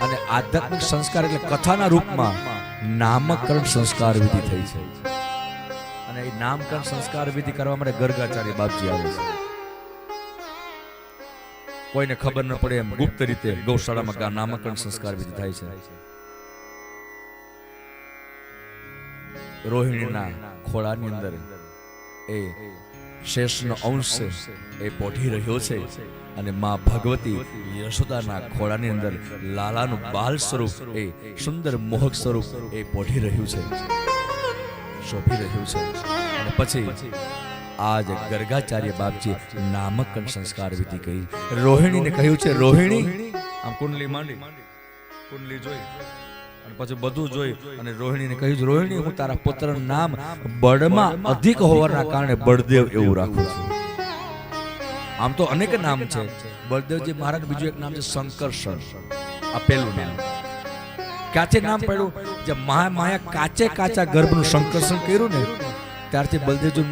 અને આધ્યાત્મિક સંસ્કાર એટલે કથાના રૂપમાં નામકરણ સંસ્કાર વિધિ થઈ છે. અને એ નામકરણ સંસ્કાર વિધિ કરવા માટે ગર્ગાચાર્ય બાપજી આવે છે. કોઈને ખબર ન પડે એમ ગુપ્ત રીતે ગૌશાળામાં નામકરણ સંસ્કાર વિધિ થાય છે. રોહિણીના ખોળાની અંદર એ શેષનો અંશ એ પોઢી રહ્યો છે અને મા ભગવતી યશોદાના ખોળાની અંદર લાલાનું બાલ સ્વરૂપ એ સુંદર મોહક સ્વરૂપ એ પોઢી રહ્યું છે, શોભી રહ્યું છે. અને પછી આજ ગર્ગાચાર્ય બાપજી નામક સંસ્કાર વિધિ કરી. રોહિણીને કહ્યું છે, રોહિણી, આમ કુંડલી માંડી, કુંડલી જોઈ. અને પછી બધું જોઈ અને રોહિણીને કહ્યું રોહિણી, હું તારા પુત્રનું નામ બળમાં અધિક હોવાના કારણે બળદેવ એવું રાખું છું. આમ તો અનેક નામ છે. બળદેવજી મહારાજ, બીજું એક નામ છે શંકરસર આ પહેલું નામ. કાચે નામ પડ્યું? જે મહા માયા કાચે કાચા ગર્ભનું શંકરસર કર્યું ને, ત્યારથી બળદેવજી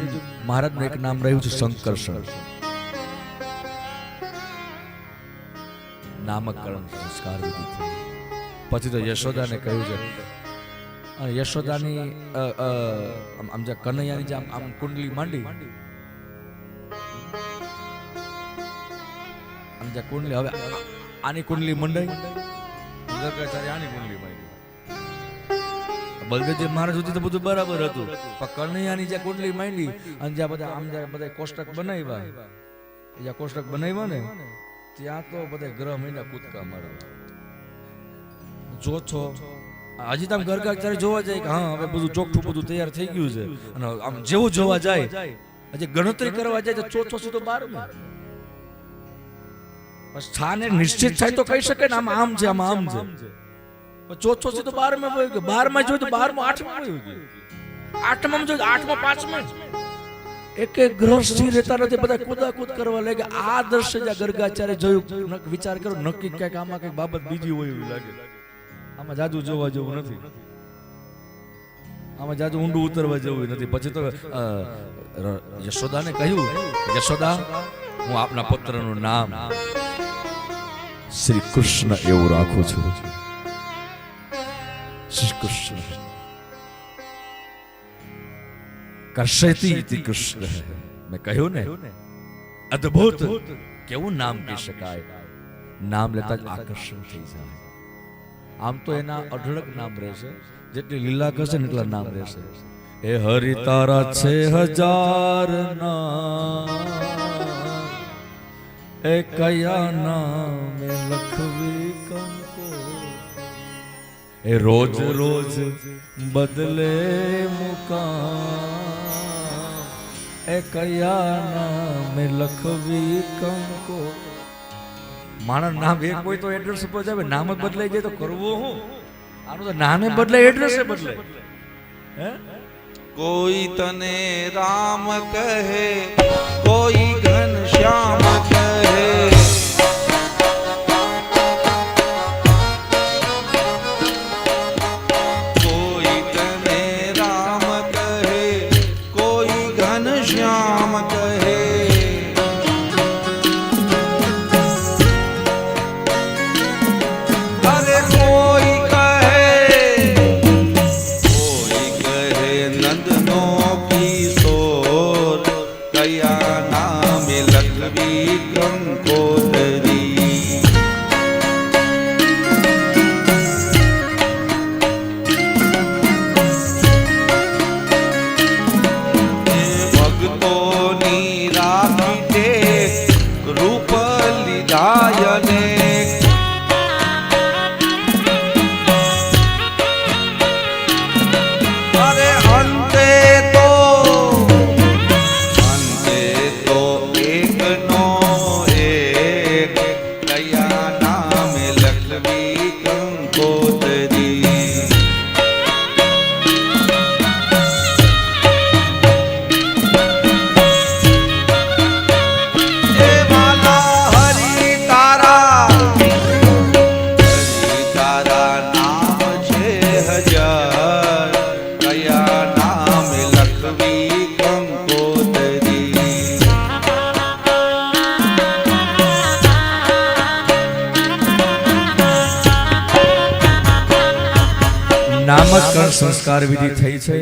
મહારાજનું એક નામ રહ્યું છે શંકરસર નામકરણ સંસ્કાર વિધિ. પછી તો યશોદાને કહ્યું છે. યશોદાની આમ- જે કનૈયાની જે આમ કુંડલી માંડી. આમ જે કુંડલી, હવે આની કુંડલી મંડાઈ. આની કુંડલી માંડી. બલદેવજી મહારાજ સુધી તો બધું બરાબર હતું. પણ કનૈયાની જે કુંડલી માંડી અને જ્યાં બધા, આમ જ્યાં બધા કોષ્ટક બનાવ્યા જ્યાં કોષ્ટક બનાવ્યા ને, ત્યાં તો બધા ગ્રહ મહિના કૂદકા મારે જો છો હજી તમે ગરગાચાર્ય જોવા જાય કે હા, હવે બધું ચોખ્ઠું બધું તૈયાર થઈ ગયું છે. અને આમ જેવું જોવા જાય હજી ગણતરી કરવા જાય તો ચોથો સીધો બારમાં. સ્થાને નિશ્ચિત થાય તો કહી શકે ને આમ આમ છે, આમ આમ છે. ચોથો સીધો બારમાં વયો ગયો બારમાં જોયું તો બારમાં, આઠમાં વયો ગયો આઠમાં જોયું આઠમાં, પાંચમાં. એક એક ગ્રહ સ્થિર રહેતા નથી, બધા કુદાકુદ કરવા લાગે આ દ્રશ્ય જ્યાં ગર્ગાચાર્ય જોયું, વિચાર કરો નક્કી ક્યાંક આમાં કંઈક બાબત બીજી હોય એવું લાગે. આમાં જાજુ જોવા જેવું નથી. આમાં જાજુ ઊંડું ઉતરવા જેવું નથી. પછી તો યશોદાને કહ્યું, યશોદા, હું આપના પુત્રનું નામ શ્રી કૃષ્ણ એવું રાખું છું. શ્રી કૃષ્ણ. કર્ષયતિ કૃષ્ણ મેં કહ્યું ને, અદ્ભુત, કેવું નામ કહી શકાય? નામ લેતા જ આકર્ષણ થઈ જાય. આમ તો એના અઢળક નામ રહેશે. જેટલી લીલા કરશે ને એટલા નામ રહેશે. એ હરિ તારા છે હજાર એ કયા નામે લખવી કંકો? એ રોજ રોજ બદલે મુકામ. એ કયા નામે લખવી કંકો? માણસ નામ એક હોય તો એડ્રેસ ઉપર જાવે નામ જ બદલાઈ જાય તો કરવું હું? આનું તો નામે બદલાય એડ્રેસ બદલાય હે? કોઈ તને રામ કહે કોઈ ઘન નામકરણ સંસ્કાર વિધિ થઈ છે.